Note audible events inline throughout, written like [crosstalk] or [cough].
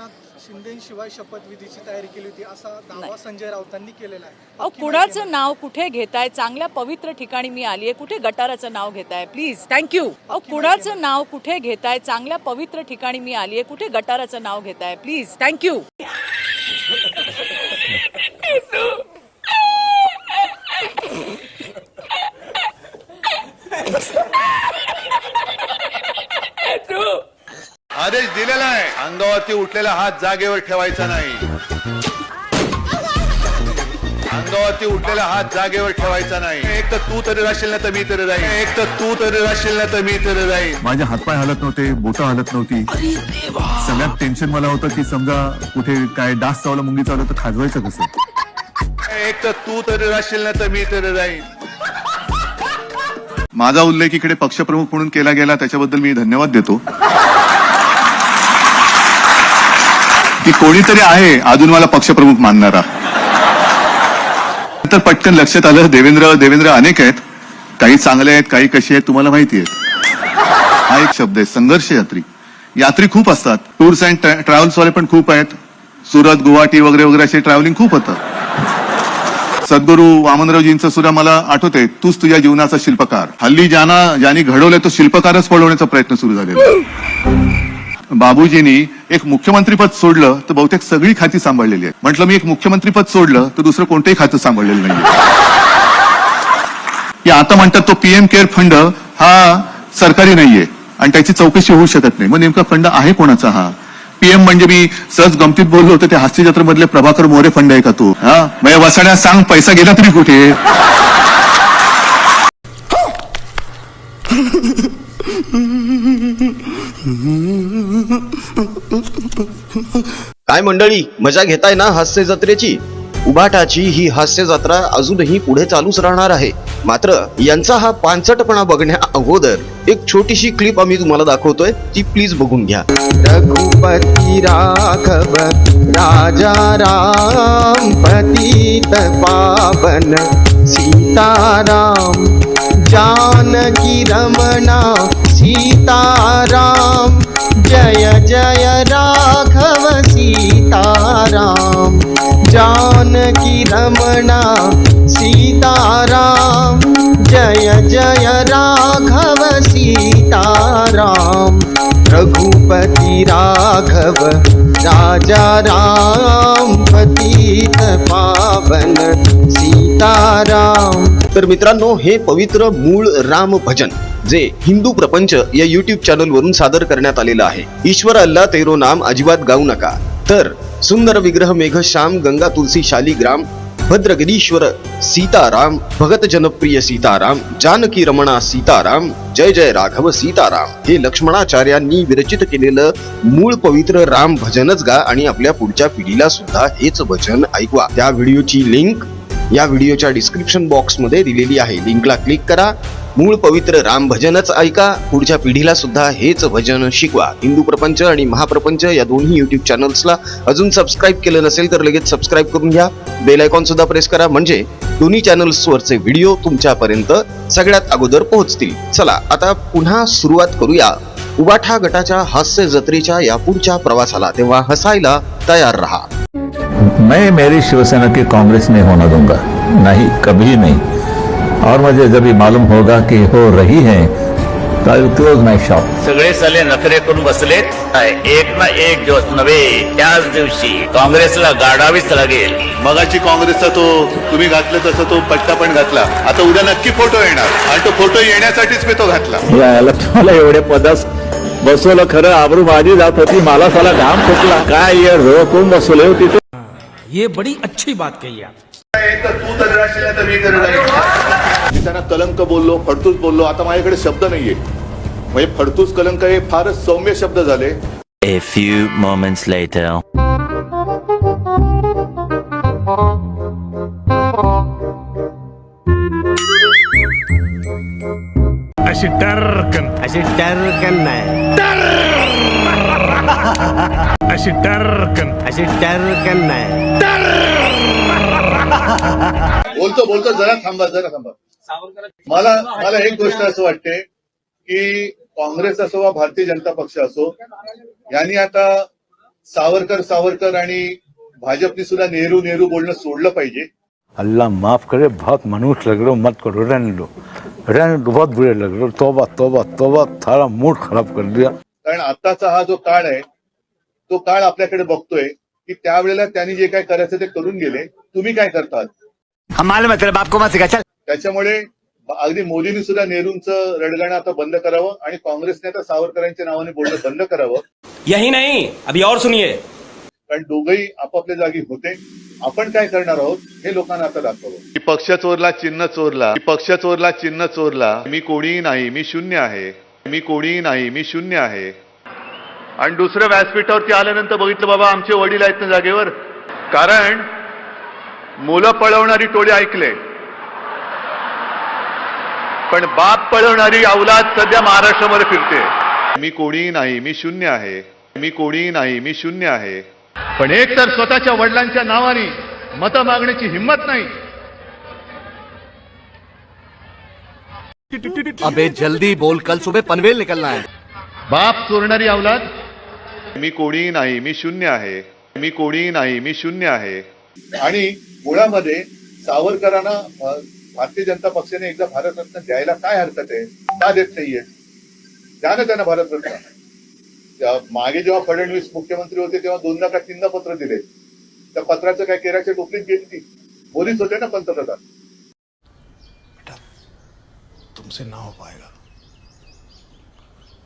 एकनाथ शिंदेशिवाय शपथविधीची तयारी केली होती असा दावा संजय राऊतांनी केलेला आहे. अहो कुणाचं नाव कुठे घेताय? चांगल्या पवित्र ठिकाणी मी आली आहे. कुठे गटाराचं नाव घेताय? प्लीज थँक्यू अहो कुणाचं नाव कुठे घेताय? चांगल्या पवित्र ठिकाणी मी आली आहे. कुठे गटाराचं नाव घेताय? प्लीज थँक्यू आदेश दिलेला आहे. अंगावरती उठलेला हात जागेवर ठेवायचा नाही. अंगावरती उठलेला हात जागेवर ठेवायचा नाही. एक तर तू तरी राहशील ना तर मी तरी राहील. एक तर तू तरी राहशील ना तर मी तरी राहील. माझे हातपाय हलत नव्हते बोटं हलत नव्हती. सगळ्यात टेन्शन मला होतं की समजा कुठे काय डास चावला मुंगी चावलं तर खाजवायचं कसं? एक तर तू तरी राहशील ना तर मी तरी राहील. माझा उल्लेख इकडे पक्षप्रमुख म्हणून केला गेला त्याच्याबद्दल मी धन्यवाद देतो. की कोणीतरी आहे अजून मला पक्षप्रमुख मानणारा. तर पटकन लक्षात आलं देवेंद्र देवेंद्र अनेक आहेत. काही चांगले आहेत काही कसे आहेत तुम्हाला माहिती आहेत हा एक शब्द आहे संघर्ष यात्री. यात्री खूप असतात. टूर्स अँड ट्रॅव्हल्स वाले पण खूप आहेत. सुरत गुवाहाटी वगैरे वगैरे असे ट्रॅव्हलिंग खूप होतं. सद्गुरू वामनरावजींचं सुद्धा मला आठवते तूच तुझ्या जीवनाचा शिल्पकार. हल्ली ज्यांना ज्यांनी घडवलंय तो शिल्पकारच पळवण्याचा प्रयत्न सुरू झालेला बाबूजींनी एक मुख्यमंत्रीपद सोडलं तर बहुतेक सगळी खाती सांभाळलेली आहेत. म्हटलं मी एक मुख्यमंत्रीपद सोडलं तर दुसरं कोणतंही खातं सांभाळलेलं नाही [laughs] आता म्हणतात तो पीएम केअर फंड हा सरकारी नाहीये आणि त्याची चौकशी होऊ शकत नाही. मग नेमका फंड आहे कोणाचा हा? पीएम म्हणजे मी सहज गमतीत बोललो होतो ते हास्य जत्रेमधले प्रभाकर मोरे फंड आहे का तो? हा? म्हणजे वसाड्या सांग पैसा गेला तरी कुठे? काय मंडळी मजा घेताय ना हास्य जत्रेची? उभाटाची ही हास्य जत्रा अजूनही पुढे चालूच राहणार आहे. मात्र यांचा हा पांचटपणा बघण्या अगोदर एक छोटीशी क्लिप आम्ही तुम्हाला दाखवतोय ती प्लीज बघून घ्या. रघुपती राघव राजा राम पतित पावन सीताराम जानकी रमणा सीताराम जय जय राघव सीताराम। जानकी रमणा सीताराम। जय जय राघव सीताराम। रघुपति राघव राजा राम पतित पावन सीताराम तर मित्रांनो हे पवित्र मूळ राम भजन जे हिंदू प्रपंच या युट्यूब चॅनल वरून सादर करण्यात आलेलं आहे. ईश्वर अल्ला तेरो नाम अजिबात गाऊ नका. तर सुंदर विग्रह मेघ श्याम गंगा तुलसी शालिग्राम भद्रगिरीश्वर सीताराम भगत जनप्रिय सीताराम जानकी रमणा सीताराम जय जय राघव सीताराम. हे लक्ष्मणाचार्यांनी विरचित केलेलं मूळ पवित्र राम भजनच गा आणि आपल्या पुढच्या पिढीला सुद्धा हेच भजन ऐकवा. त्या व्हिडिओची लिंक या व्हिडिओच्या डिस्क्रिप्शन बॉक्समध्ये दिलेली आहे. लिंकला क्लिक करा. मूळ पवित्र राम भजनच ऐका. पुढच्या पिढीला सुद्धा हेच भजन शिकवा. हिंदू प्रपंच आणि महाप्रपंच या दोन्ही युट्यूब चॅनल्सला अजून सबस्क्राईब केलं नसेल तर लगेच सबस्क्राईब करून घ्या. बेल आयकॉन सुद्धा प्रेस करा. म्हणजे दोन्ही चॅनल्सवरचे व्हिडिओ तुमच्यापर्यंत सगळ्यात अगोदर पोहोचतील. चला आता पुन्हा सुरुवात करूया. उबाठा गटाच्या हास्य जत्रेच्या यापुढच्या प्रवासाला तेव्हा हसायला तयार रहा. मैं मेरी शिवसेना की कांग्रेस नहीं होना दूंगा। नहीं कभी नहीं। और मुझे जब ये मालूम होगा कि हो रही है तो आई क्लोज माई शॉप सगळे साले नखरे करून बसलेत एक ना एक दिवस नव्हे त्याच दिवशी काँग्रेसला गाडावीच लागेल. मगाची काँग्रेसचा तो तुम्ही घातलं तसं तो पट्टा पण घातला. आता उद्या नक्की फोटो येणार. आणि तो फोटो येण्यासाठीच मी तो घातला. यायला तुम्हाला एवढे पदास बसवलं खरं आबरू माझी जात होती मला साला घाम फुटला. काय रोखून बसवले होती ते ये बड़ी अच्छी बात कही आप। मी त्यांना कलंक बोललो फडतूस बोललो आता माझ्याकडे शब्द नाहीये. म्हणजे फडतूस कलंक हे फारच सौम्य शब्द झाले. A few moments later. अशी टर्कन. अशी टर्कन नाही. [laughs] अशी टर्कन अशी टर्कन नाही बोलतो बोलतो जरा थांबा जरा थांबा. मला मला एक गोष्ट असं वाटते की काँग्रेस असो वा भारतीय जनता पक्ष असो यांनी आता सावरकर सावरकर आणि भाजपने सुद्धा नेहरू नेहरू बोलणं सोडलं पाहिजे. अल्लाह माफ करे बहुत मनुष्य लग रहे हो मत करो रहने दो। रहने दो बहुत बुरे लग रहे हो तोबा तोबा तोबा सारा मूड खराब कर दिया। कारण आताचा हा जो काळ आहे तो काळ आपल्याकडे बघतोय की त्यावेळेला त्यांनी जे काय करायचं ते करून गेले. तुम्ही काय करतात? त्याच्यामुळे अगदी मोदींनी सुद्धा नेहरूंचं रडगाणं आता बंद करावं आणि काँग्रेसने आता सावरकरांच्या नावाने बोलणं बंद करावं. यही नहीं अभी और सुनिए. कारण दोघंही आपापल्या जागी होते. आपण काय करणार आहोत हे लोकांना आता दाखवावं. पक्ष चोरला चिन्ह चोरला. पक्ष चोरला चिन्ह चोरला. मी कोणीही नाही मी शून्य आहे. मी कोणीही नाही मी शून्य आहे. आणि दुसऱ्या व्यासपीठावरती आल्यानंतर बघितलं बाबा आमचे वडील आहेत ना जागेवर. कारण मुलं पळवणारी टोळी ऐकले. पण बाप पळवणारी अवलाद सध्या महाराष्ट्रामध्ये फिरते. मी कोणीही नाही मी शून्य आहे. मी कोणीही नाही मी शून्य आहे. पण एक तर स्वतःच्या वडिलांच्या नावाने मत मागण्याची हिंमत नाही. अबे जल्दी बोल कल सुबह पनवेल निकलना है। बाप चोरणारी अवलाद मी कोणीही नाही मी शून्य आहे. मी कोणीही नाही मी शून्य आहे. आणि मुळामध्ये सावरकरांना भारतीय जनता पक्षाने एकदा भारतरत्न द्यायला काय हरकत आहे का देत नाहीये? द्या ना त्यांना भारतरत्न मागे जेव्हा फडणवीस मुख्यमंत्री होते तेव्हा दोनदा का तीनदा पत्र दिले. त्या पत्राचं काय केराच्या टोपलीत गेली ती. बोलीच होते ना पंतप्रधान. तुमसे ना हो पाएगा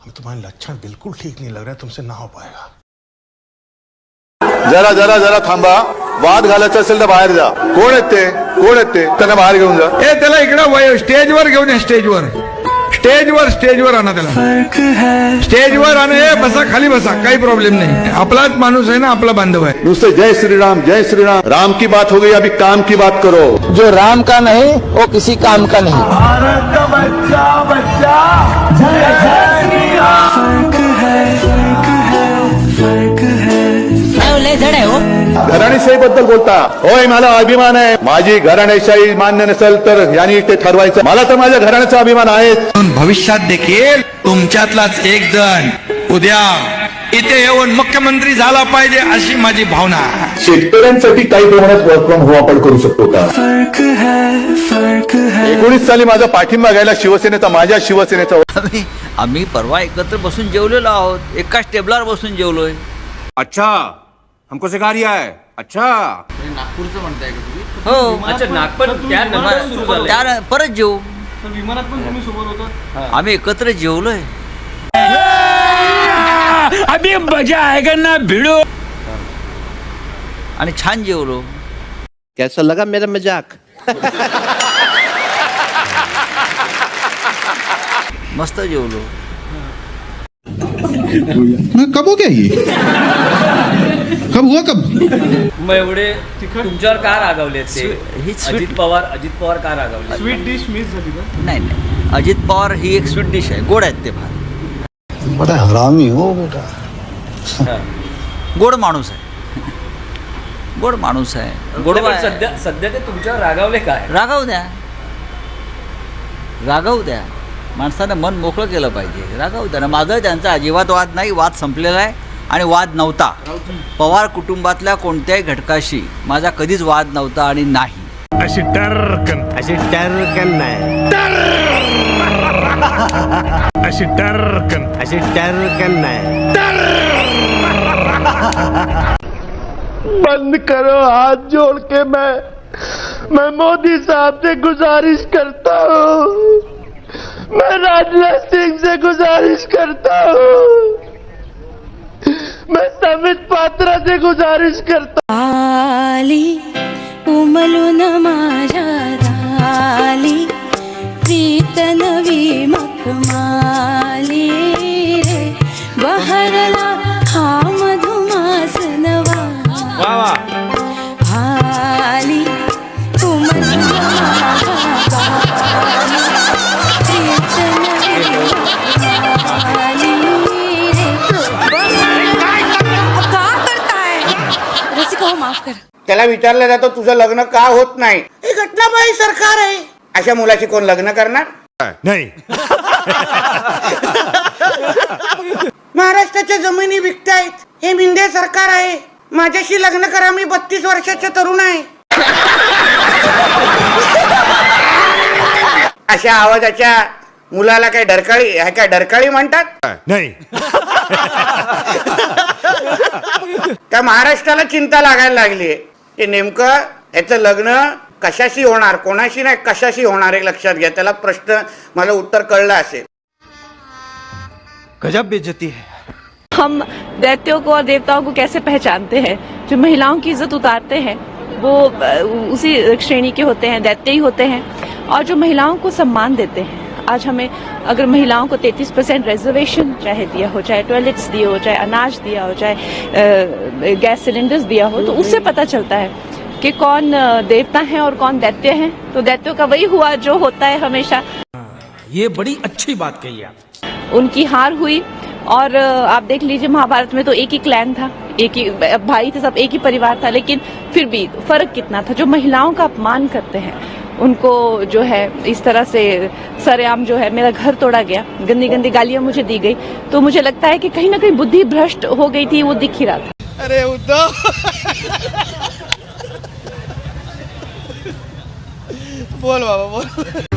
हमें तुम्हारे लक्षण बिल्कुल ठीक नहीं लग रहा तुमसे ना हो पाएगा। जरा जरा जरा थांबा। वाद घालायचा असेल तर बाहेर जा। कोण आहेत ते? कोण आहेत ते? त्यांना बाहेर घेऊन जा। ए त्याला इकडं वय स्टेजवर घेऊन ये स्टेजवर स्टेजवर स्टेजवर आणा त्याला. स्टेजवर आणा ए बसा खाली बसा. काही प्रॉब्लेम नाही. आपलाच माणूस आहे ना आपला बांधव आहे. नुसते जय श्रीराम जय श्रीराम. राम की बात हो गई अभी काम की बात करो। जो राम का नहीं वो किसी काम का नहीं। घराणेशाही बद्दल बोलता. होय मला अभिमान आहे. माझी घराणेशाही मान्य नसेल तर यांनी ते ठरवायचं. मला तर माझ्या घराण्याचा अभिमान आहे. भविष्यात देखील तुमच्यातलाच एक जण उद्या इथे येऊन मुख्यमंत्री झाला पाहिजे अशी माझी भावना आहे. शेतकऱ्यांसाठी काही प्रमाणात वर्क फ्रॉम होम आपण करू शकतो का? एकोणीस साली माझा पाठिंबा घ्यायला शिवसेनेचा माझ्या शिवसेनेचा आम्ही आम्ही परवा एकत्र बसून जेवलेलो आहोत. एकाच टेबलावर बसून जेवलोय. अच्छा हमको सिखा रिया है. अच्छा. हो. त्या परत जेवू आम्ही एकत्र जेवलोय. अभी मजा आएगा ना भिड़ो. आणि छान जेवलो. कैसा लगा मेरा मजाक मस्त जेवलो. कब हो गया ये? कब हुआ कब? मग एवढे तुमच्यावर का रागावले ते? ही अजित स्वीट पवार अजित पवार का रागावले स्वीट डिश मिस झाली का नाही नाही. अजित पवार ही एक स्वीट डिश आहे. गोड आहेत ते फार. बड़ा हरामी हो बेटा. गोड माणूस आहे. गोड माणूस आहे. गोड पण सध्या सध्या ते तुमच्यावर रागावले काय रागावू द्या. रागावू द्या. माणसानं मन मोकळं केलं पाहिजे. रागावू द्या. ना माझं त्यांचा अजिबात वाद नाही. वाद संपलेला आहे आणि वाद नव्हता. पवार कुटुंबातल्या कोणत्याही घटकाशी माझा कधीच वाद नव्हता आणि नाही. अशी टर्कन. अशी टर्कन नाही. [laughs] अशी टर्कन. अशी टर्कन नाही. [laughs] बंद करो, हाथ जोड़ के मैं मैं मोदी साहब से गुजारिश करता हूँ। मैं राजनाथ सिंह से गुजारिश करता हूँ। मैं समित पात्रा से गुजारिश करता आली उमलून माझ्या राली प्रीत नवी मखमाली रे बहरला करताय रसिका हो माफ कर त्याला विचारलं जातं तुझं लग्न का होत नाही? हे घटनाबाई सरकार आहे. अशा मुलाशी कोण लग्न करणार? नाही. महाराष्ट्राच्या जमिनी विकतायत. हे मिंदे सरकार आहे. माझ्याशी लग्न करा मी बत्तीस वर्षाचा तरुण आहे. अशा आवाजाच्या मुलाला काय डरकाळी ह्या काय डरकाळी म्हणतात? नहीं. का महाराष्ट्राला चिंता लागायला लागली की नेमकं याचं लग्न कशाशी होणार कोणाशी नाही कशाशी होणार हे लक्षात घ्या. त्याला प्रश्न मला उत्तर कळलं असेल. गजब बेइज्जती है. हम दैत्यों को और देवताओं को कैसे पहचानते हैं? जो महिलाओं की इज़्ज़त उतारते हैं वो उसी श्रेणी के होते हैं दैत्य ही होते हैं। और जो महिलाओं को सम्मान देते हैं आज हमें अगर महिलाओं को 33 परसेंट रिजर्वेशन चाहे दिया हो चाहे टॉयलेट्स दिए हो चाहे अनाज दिया हो चाहे गैस सिलेंडर्स दिया हो तो उससे पता चलता है कि कौन देवता है और कौन दैत्य है। तो दैत्यों का वही हुआ जो होता है हमेशा। ये बड़ी अच्छी बात कही आप। उनकी हार हुई और आप देख लीजिए महाभारत में तो एक ही क्लैन था एक ही भाई थे सब एक ही परिवार था लेकिन फिर भी फ़र्क कितना था? जो महिलाओं का अपमान करते हैं उनको जो है इस तरह से सरेआम जो है मेरा घर तोड़ा गया गंदी गंदी गालियाँ मुझे दी गई तो मुझे लगता है कि कहीं ना कहीं बुद्धि भ्रष्ट हो गई थी वो दिख ही रहा था। अरे उद्धव! बोल बाबा बोल।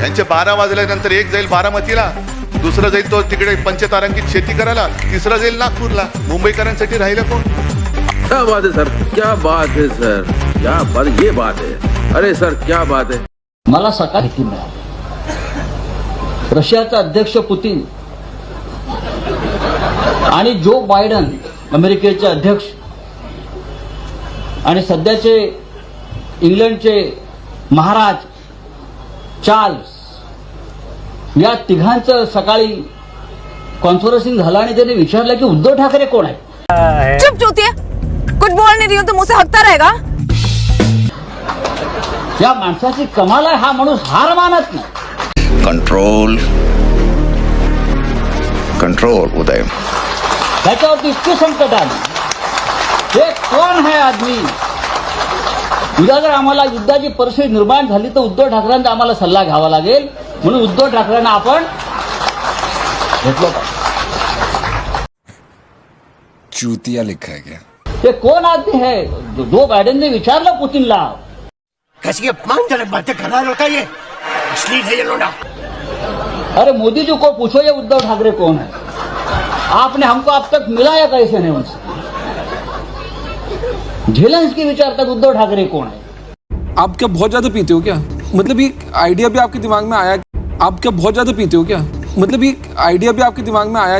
यांचे बारा वाजल्यानंतर एक जाईल बारामतीला दुसरं जाईल तो तिकडे पंचतारांकित शेती करायला तिसरा जाईल नागपूरला. मुंबईकरांसाठी राहिलं कोण? क्या बात है सर? क्या बात है सर? क्या बात ये बात है। अरे सर क्या बात है। मला सकाळ माहिती मिळाली. रशियाचा अध्यक्ष पुतीन आणि जो बायडन अमेरिकेचे अध्यक्ष आणि सध्याचे इंग्लंडचे महाराज चार्ल्स या तिघांचं सकाळी कॉन्फरन्सिंग झालं आणि त्याने विचारलं की उद्धव ठाकरे कोण आहे चुप चूतिया कुछ बोल नहीं रही हूँ तो मुझसे हकता रहेगा? या माणसाची कमाल आहे हा माणूस हार मानत नाही. Control control Uday. त्याच्यावरती इतकी संकट आली. हे कोण आहे आदमी? उद्या जर आम्हाला युद्धाची परिस्थिती निर्माण झाली तर उद्धव ठाकरेंचा आम्हाला सल्ला घ्यावा लागेल. म्हणून उद्धव ठाकरेंना आपण घेतलं चूतिया लिखा है क्या? ते कोण आदमी है? जो बायडेनने विचारलं पुतीनला. कशी अपमानजनक बातें करा होता ये? असली है ये लोडा अरे मोदी जी को पूछो ये उद्धव ठाकरे कौन है? आपने हमको अब तक मिलाया कैसे नहीं उनसे? झेलेंसकी विचारता है उद्धव ठाकरे कौन है? आप क्या बहुत ज़्यादा पीते हो क्या? मतलब ये आइडिया भी आपके दिमाग में आया आप क्या बहुत ज्यादा पीते हो क्या? मतलब ये आइडिया भी आपके दिमाग में आया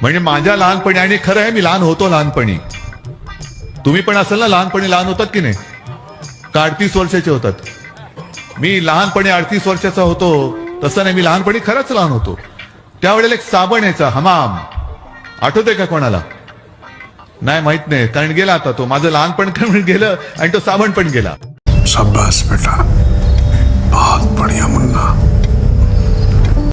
म्हणजे माझ्या लहानपणी आणि खरं आहे मी लहान होतो लहानपणी. तुम्ही पण असाल ना लहानपणी लहान होतात की नाही? का अडतीस वर्षाचे होतात? मी लहानपणी अडतीस वर्षाचा होतो. तसं नाही मी लहानपणी खरंच लहान होतो. त्यावेळेला एक साबण यायचा हमाम. आठवते का कोणाला? नाही माहीत नाही. कारण गेला आता तो. माझं लहानपण [laughs] पण गेलं आणि तो साबण पण गेला. बेटा. बहुत बढ़िया मुन्ना.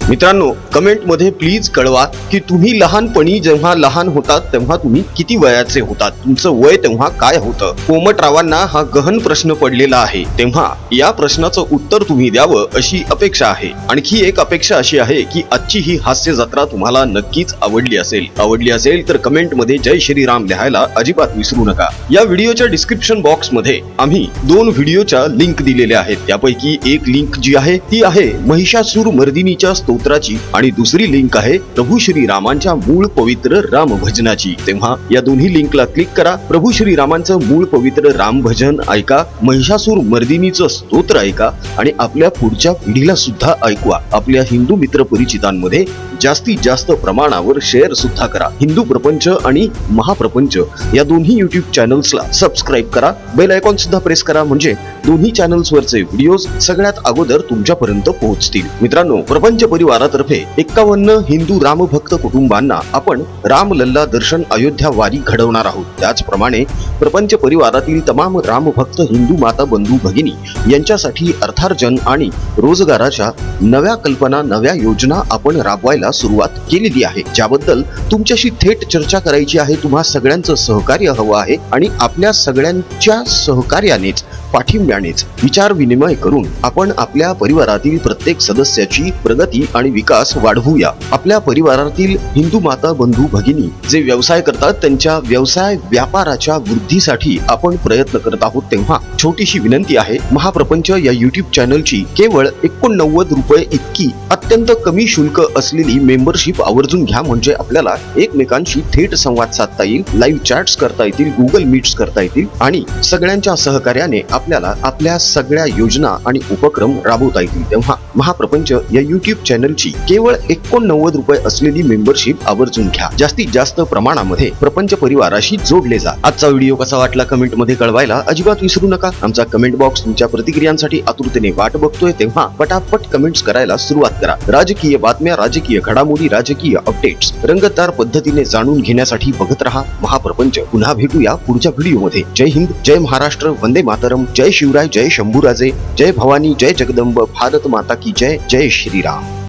मित्रांनो कमेंटमध्ये प्लीज कळवा की तुम्ही लहानपणी जेव्हा लहान होतात तेव्हा तुम्ही किती वयाचे होतात? तुमचं वय तेव्हा काय होतं? कोमटरावांना हा गहन प्रश्न पडलेला आहे. तेव्हा या प्रश्नाचं उत्तर तुम्ही द्यावं अशी अपेक्षा आहे. आणखी एक अपेक्षा अशी आहे की आजची ही हास्य जत्रा तुम्हाला नक्कीच आवडली असेल. आवडली असेल तर कमेंटमध्ये जय श्रीराम लिहायला अजिबात विसरू नका. या व्हिडिओच्या डिस्क्रिप्शन बॉक्समध्ये आम्ही दोन व्हिडिओच्या लिंक दिलेल्या आहेत. त्यापैकी एक लिंक जी आहे ती आहे महिषासूर मर्दिनीच्या स्तोत्राची आणि दुसरी लिंक आहे प्रभू श्री रामांच्या मूळ पवित्र राम भजनाची. तेव्हा या दोन्ही लिंकला क्लिक करा. प्रभू श्री रामांचं मूळ पवित्र राम भजन ऐका. महिषासूर मर्दिनीचं स्तोत्र ऐका आणि आपल्या पुढच्या पिढीला सुद्धा ऐकवा. आपल्या हिंदू मित्र परिचितांमध्ये जास्तीत जास्त प्रमाणावर शेअर सुद्धा करा. हिंदू प्रपंच आणि महाप्रपंच या दोन्ही युट्यूब चॅनल्सला सबस्क्राईब करा. बेल आयकॉन सुद्धा प्रेस करा. म्हणजे दोन्ही चॅनल्सवरचे व्हिडिओज सगळ्यात अगोदर तुमच्यापर्यंत पोहोचतील. मित्रांनो प्रपंच परि परिवारातर्फे एक्कावन्न हिंदू रामभक्त कुटुंबांना आपण रामलल्ला दर्शन अयोध्या वारी घडवणार आहोत. त्याचप्रमाणे प्रपंच परिवारातील तमाम रामभक्त हिंदू माता बंधू भगिनी यांच्यासाठी अर्थार्जन आणि रोजगाराच्या नव्या कल्पना नव्या योजना आपण राबवायला सुरुवात केलेली आहे. ज्याबद्दल तुमच्याशी थेट चर्चा करायची आहे तुम्हा सगळ्यांचं सहकार्य हवं आहे आणि आपल्या सगळ्यांच्या सहकार्यानेच पाठिंब्यानेच विचार विनिमय करून आपण आपल्या परिवारातील प्रत्येक सदस्याची प्रगती आणि विकास वाढवूया. आपल्या परिवारातील हिंदू माता बंधू भगिनी जे व्यवसाय करतात त्यांच्या व्यवसाय व्यापाराच्या वृद्धीसाठी आपण प्रयत्न करत आहोत तेव्हा छोटीशी विनंती आहे. महाप्रपंच या युट्यूब चॅनलची केवळ एकोणनव्वद रुपये इतकी अत्यंत कमी शुल्क असलेली मेंबरशिप आवर्जून घ्या म्हणजे आपल्याला एकमेकांशी थेट संवाद साधता येईल लाईव्ह चॅट्स करता येतील गुगल मीट्स करता येतील आणि सगळ्यांच्या सहकार्याने आपल्याला आपल्या सगळ्या योजना आणि उपक्रम राबवता येतील. तेव्हा महाप्रपंच या युट्यूब चॅनलची केवळ एकोणनव्वद रुपये असलेली मेंबरशिप आवर्जून घ्या. जास्तीत जास्त प्रमाणामध्ये प्रपंच परिवाराशी जोडले जा. आजचा व्हिडिओ कसा वाटला कमेंटमध्ये कळवायला अजिबात विसरू नका. आमचा कमेंट बॉक्स तुमच्या प्रतिक्रियांसाठी आतुरतेने वाट बघतोय तेव्हा पटापट कमेंट्स करायला सुरुवात करा. राजकीय बातम्या राजकीय घडामोडी राजकीय अपडेट्स रंगतदार पद्धतीने जाणून घेण्यासाठी बघत रहा. महाप्रपंच. पुन्हा भेटूया पुढच्या व्हिडिओमध्ये. जय हिंद जय महाराष्ट्र वंदे मातरम जय शिवराय जय शंभूराजे जय भवानी जय जगदंब भारत माता की जय जय श्रीराम.